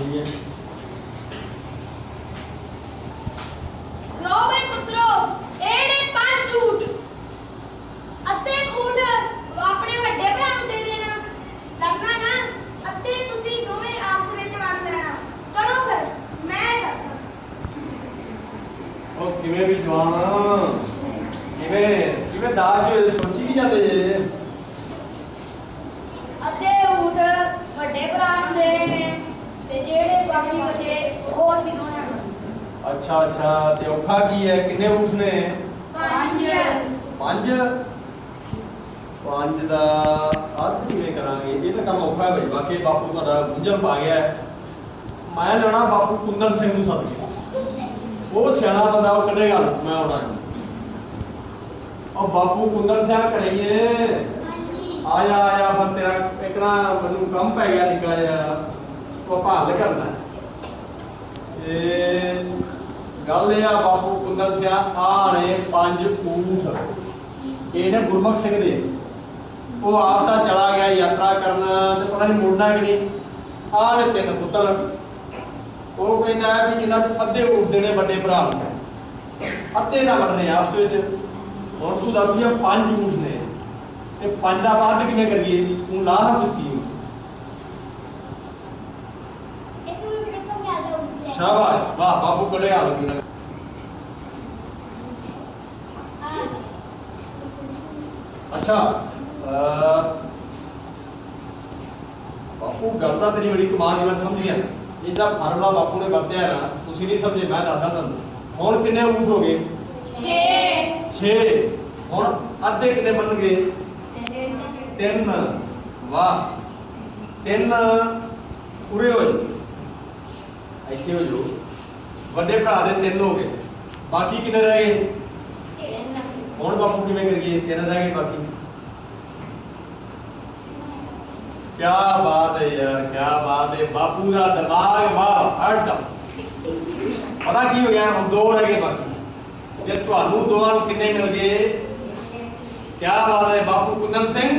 ਲਈਏ ਲੋ ਬਈ ਪੁੱਤਰੋ ਇਹ ਨੇ ਪੰਜ ਝੂਠ। ਅੱਧੇ ਝੂਠ ਆਪਣੇ ਵੱਡੇ ਭਰਾ ਨੂੰ ਦੇ ਦੇਣਾ। ਲੜਨਾ ਨਾ ਅੱਧੇ ਤੁਸੀਂ ਦੋਵੇਂ ਆਪਸ ਵਿੱਚ ਵੰਡ ਲੈਣਾ। ਚਲੋ ਫਿਰ ਮੈਂ ਕਰਦਾ ਉਹ ਕਿਵੇਂ ਵੀ ਜਵਾਨ ਕਿਵੇਂ ਕਿਵੇਂ ਦਾਜ ਸੋਚੀ ਕੀ ਜਾਂਦੇ ਜੇ ਅੱਧੇ ਊਠ ਵੱਡੇ ਭਰਾ ਨੂੰ ਦੇਣੇ ਨੇ ਤੇ ਜਿਹੜੇ ਬਾਕੀ ਬਚੇ ਉਹ ਅਸੀਂ ਦੋਨਾਂ ਨੂੰ ਅੱਛਾ ਅੱਛਾ ਤੇ ਔਖਾ ਕੀ ਹੈ? ਕਿੰਨੇ ਊਠ ਨੇ? ਪੰਜ। ਪੰਜ? ਪੰਜ ਦਾ ਅੱਧ ਕਿਵੇਂ ਕਰਾਂਗੇ? ਇਹ ਤਾਂ ਕੰਮ ਔਖਾ ਹੈ ਬਈ। ਬਾਕੀ ਬਾਪੂ ਤੁਹਾਡਾ ਗੁੰਝਲ ਪਾ ਗਿਆ ਹੈ। ਮੈਂ ਲੈਣਾ ਬਾਪੂ ਕੁੰਦਨ ਸਿੰਘ ਨੂੰ ਸੱਦ ਉਹ ਸਿਆਣਾ ਬੰਦਾ ਉਹ ਕੱਢੇਗਾ। ਮੈਂ ਆਉਣਾ। ਉਹ ਬਾਪੂ ਕੁੰਦਨ ਸਿੰਘ ਕਰੀਏ ਆਇਆ ਆਇਆ ਫਿਰ ਤੇਰਾ ਇਤਨਾ ਮੈਨੂੰ ਕੰਮ ਪੈ ਗਿਆ ਨਿੱਕਾ ਜਿਹਾ। ਉਹ ਭਾਲ ਕਰਨਾ ਤੇ ਗੱਲ ਇਹ ਆ ਬਾਪੂ ਕੁੰਦਨ ਸਿੰਘ ਆ ਨੇ ਪੰਜ ਊਠ। ਇਹ ਨੇ ਗੁਰਮੁਖ ਸਿੰਘ ਦੇ। ਉਹ ਆਪ ਤਾਂ ਚਲਾ ਗਿਆ ਯਾਤਰਾ ਕਰਨ ਤੇ ਪਤਾ ਨਹੀਂ ਮੁੜਨਾ ਕਿ ਨਹੀਂ। ਆ ਨੇ ਤਿੰਨ ਪੁੱਤਰ। ਉਹ ਕਹਿੰਦਾ ਵੀ ਇਹਨਾਂ ਅੱਧੇ ਊਠ ਦੇਣੇ ਵੱਡੇ ਭਰਾ। ਨੂੰ ਅੱਧੇ ਨਾ ਵੜਨੇ ਆਪਸ ਵਿੱਚ। ਹੁਣ ਤੂੰ ਦੱਸ ਵੀ ਪੰਜ ਊਠ ਨੇ। ਤੇ ਪੰਜ ਦਾ ਬਾਅਦ ਕਿਵੇਂ ਕਰੀਏ? ਤੂੰ ਲਾ ਹਰ ਸ਼ਾਬਾਸ਼। ਵਾਹ ਬਾਪੂ ਕੋਲੇ ਆ ਲੋ ਅੱਛਾ ਬਾਪੂ ਗੱਲ ਤਾਂ ਤੇਰੀ ਬੜੀ ਕਮਾਲ ਦੀ ਮੈਂ ਸਮਝ ਗਿਆ ਇਹਦਾ ਫਾਰਮੂਲਾ ਬਾਪੂ ਨੇ ਵਰਤਿਆ ਨਾ ਤੁਸੀਂ ਨਹੀਂ ਸਮਝੇ ਮੈਂ ਦੱਸਦਾ ਤੁਹਾਨੂੰ। ਹੁਣ ਕਿੰਨੇ ਊਠ ਹੋ ਗਏ? 6 6 ਹੁਣ ਅੱਧੇ ਕਿੰਨੇ ਬਣਨਗੇ? ਤਿੰਨ। ਵਾਹ। ਤਿੰਨ ਪੂਰੇ ਹੋ ਜਾਓ ਇੱਥੇ ਹੋ ਜਾਓ। ਵੱਡੇ ਭਰਾ ਦੇ ਤਿੰਨ ਹੋ ਗਏ। ਬਾਕੀ ਕਿੰਨੇ ਰਹਿ ਗਏ? ਹੁਣ ਬਾਪੂ ਕਿਵੇਂ ਕਰੀਏ? ਤਿੰਨ ਰਹਿ ਗਏ ਬਾਕੀ। ਕੀ ਬਾਤ ਹੈ ਯਾਰ ਕੀ ਬਾਤ ਹੈ। ਬਾਪੂ ਦਾ ਦਿਮਾਗ ਵਾਹ ਹਟ ਪਤਾ ਕੀ ਹੋ ਗਿਆ? ਹੁਣ ਦੋ ਰਹਿ ਗਏ ਬਾਕੀ। ਜੇ ਤੁਹਾਨੂੰ ਦੋਵਾਂ ਨੂੰ ਕਿੰਨੇ ਮਿਲ ਗਏ? ਕੀ ਬਾਤ ਹੈ, ਬਾਪੂ ਕੁੰਦਨ ਸਿੰਘ।